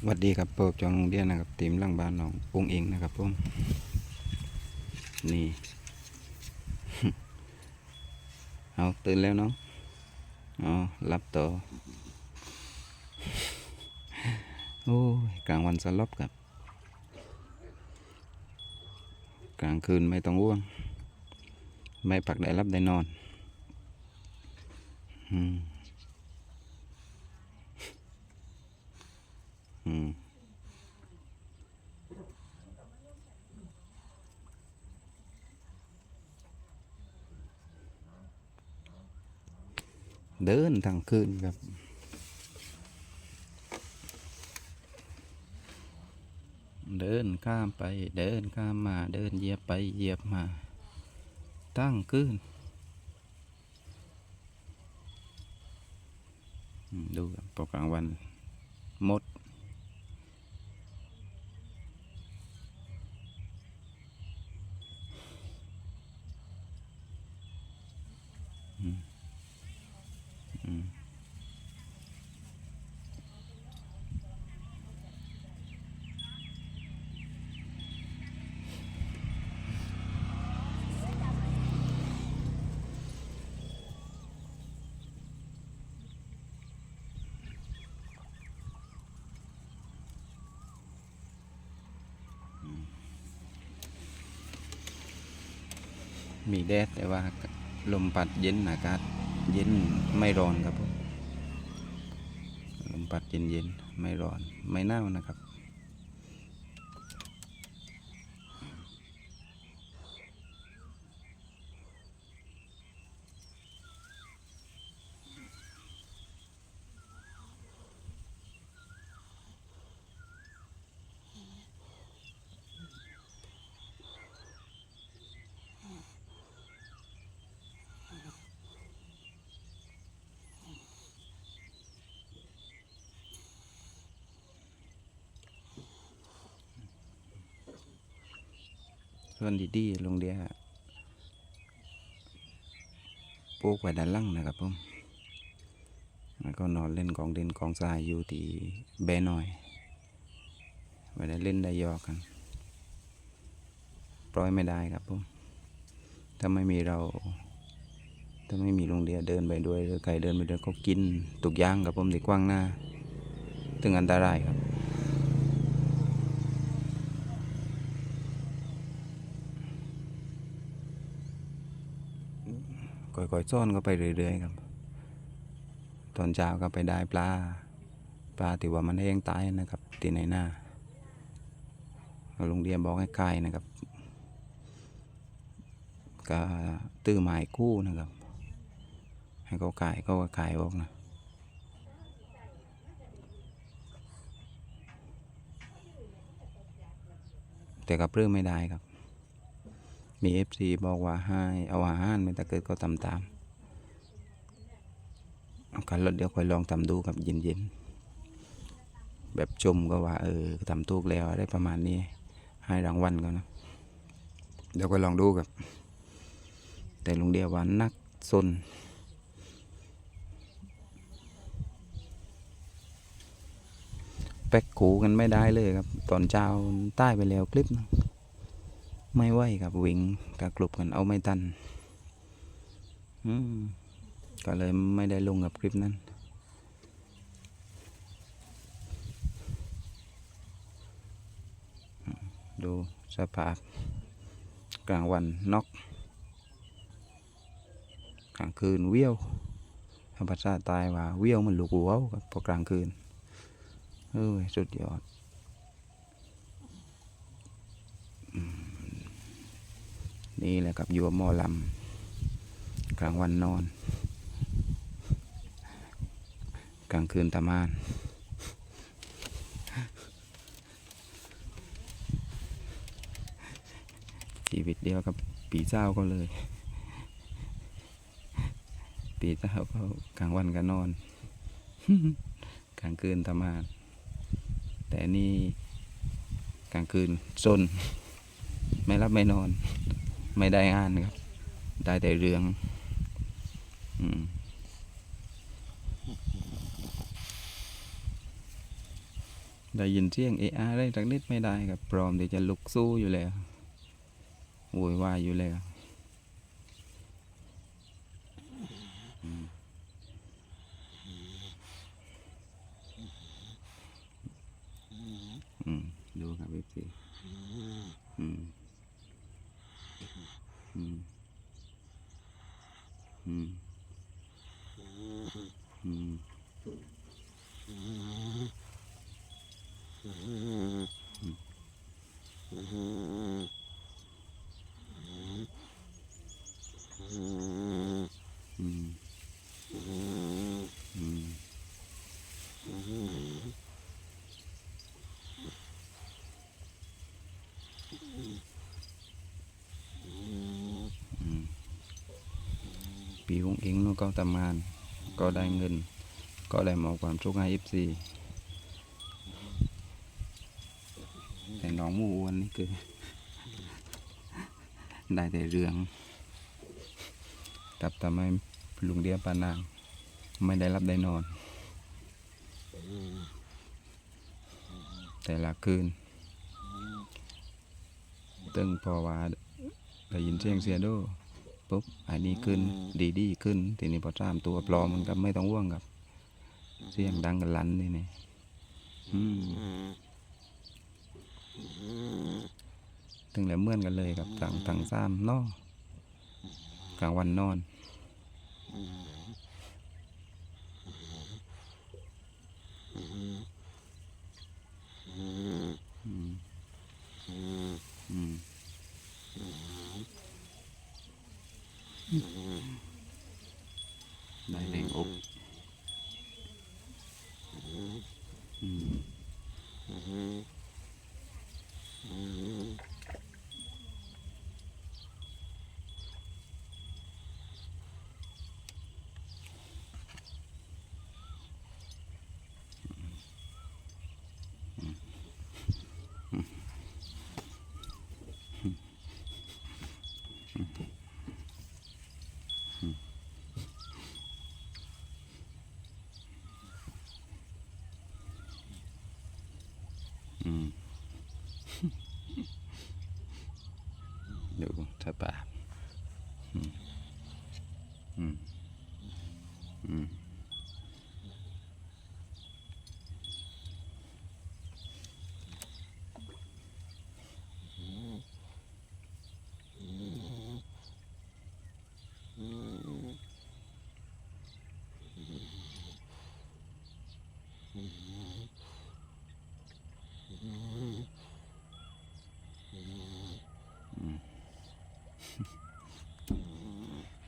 สวัสดีครับเปิดจองโรงเรียนนะครับทีมหลังบ้านน้องปุ้งอิงนะครับผมนี่ เอาตื่นแล้วเนาะเอารับต่อ โอ้ยกลางวันสลบครับ กลางคืนไม่ต้องว่วง ไม่ปักได้รับได้นอน อืม อืมเดินทั้งคืนครับ เดินข้ามไป เดินข้ามมา เดินเหยียบไปเหยียบมา ตั้งคืนดูครับพอกลางวันมด อืมอืมมีแดดแต่ว่า ลมพัดเย็นอากาศเย็นไม่ร้อนครับผมลมพัดเย็นเย็นไม่ร้อนไม่หนาวนะครับ ส่วนดีๆลงเดียปลูกไว้ด้านล่างนะครับผมแล้วก็นอนเล่นกองเดินกองทรายอยู่ที่แบน้อย ไว้ได้เล่นได้ยอกัน ปล่อยไม่ได้ครับผมถ้าไม่มีเรา ถ้าไม่มีโรงเรียเดินไปด้วยหรือไก่เดินไปด้วยก็กินตุกย่างครับผมที่กว้างหน้าถึงอันตรายครับ ค่อยๆซ่อนก็ไปเรื่อยๆครับ ตอนเช้าก็ไปได้ปลา ปลาที่ว่ามันแห้งตายนะครับที่ในหน้าโรงเรียนบอกให้คายนะครับ ก็ตื้อไม้กู้นะครับ ให้เขาขายเขาก็ขายออกนะแต่ก็เพิ่มไม่ได้ครับ มีเอฟซีบอกว่าให้เอาอาหารไม่ต่เกิดก็ทำตามเอากันแล้วเดี๋ยวคอยลองทำดูครับเย็นๆแบบชมก็ว่า เออทำถูกแล้วได้ประมาณนี้ ให้รางวัลก็นะ เดี๋ยวก็ลองดูครับ แต่ลุงเดียวว่านักซนแป๊กขูกันไม่ได้เลยครับ ตอนเช้าใต้ไปแล้วคลิปนะ ไม่ไหวครับวิ่งกับกลุ่มกันเอาไม่ตันก็เลยไม่ได้ลงกับคลิปนั้น ดูสภาพกลางวันนอกกลางคืนเวียวทางภาษาตายว่าเวียวมันลูกหัวครับพอกลางคืนเอ้ยสุดยอด นี่แหละครับอยู่กับหมอลำกลางวันนอน กลางคืนทำงานชีวิตเดียวกับปีเจ้าก็เลย ปีเจ้าก็กลางวันก็นอน กลางคืนทำงานแต่นี่กลางคืนซนไม่รับไม่นอน ไม่ได้งานครับ ได้แต่เรื่อง อืมได้ยินเสียงเอะอะไรสักนิดไม่ได้ครับ พร้อมที่จะลุกสู้อยู่แล้วโวยวายอยู่แล้วอือดูครับเอฟซีอืม อืมอืมอืม อืมอืมอืม ปีวงเองนู่นก็ทำงาน ก็ได้เงิน ก็ได้มอความสุขให้เอฟซีแต่น้องมูอ้วนนี่คือ ได้แต่เรื่องกับทำให้ลุงเดียปานาง ไม่ได้รับได้นอน แต่ละคืนตึงพอว่าได้ยินเสียงเสียโด ปุ๊บอันนี้ขึ้นดีดีขึ้น ทีนี้พอตามตัวปลอมมันก็ไม่ต้องว่วงกับ เสียงดังกันลันนี่นี่อืมถึงแล้วเหมื่อนกันเลยกับต่างต่างซ้ำเนอกลางวันนอนอืมอืม ได้แรงอกอืมอืม ดูสภาพอืมอืมอืม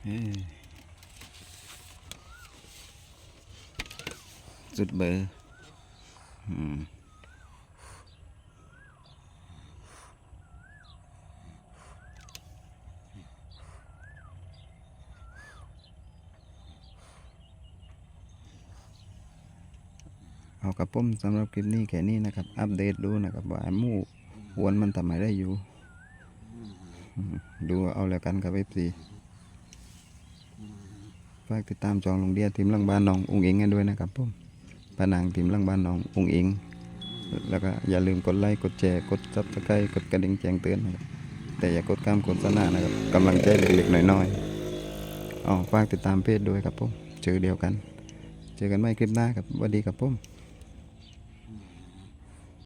เอ้ย สุดเบอร์เอากับผมสำหรับคลิปนี้แค่นี้นะครับ อัปเดตดูนะครับว่าไอ้มูวนมันทำไมได้อยู่ ดูเอาแล้วกันครับเอฟซี ฝากติดตามจองลงเดียทีมลังบ้านน้ององเองกันด้วยนะครับผมปานางทีมลังบ้านน้ององเองแล้วก็อย่าลืมกดไลค์กดแชร์กดซับสไครต์กดกระดิ่งแจ้งเตือนนะครับแต่อย่ากดข้ามโฆษณานะครับกำลังใจเล็กๆน้อยๆอ๋อฝากติดตามเพจด้วยครับผมเจอเดียวกัน เจอกันใหม่คลิปหน้าครับสวัสดีครับผม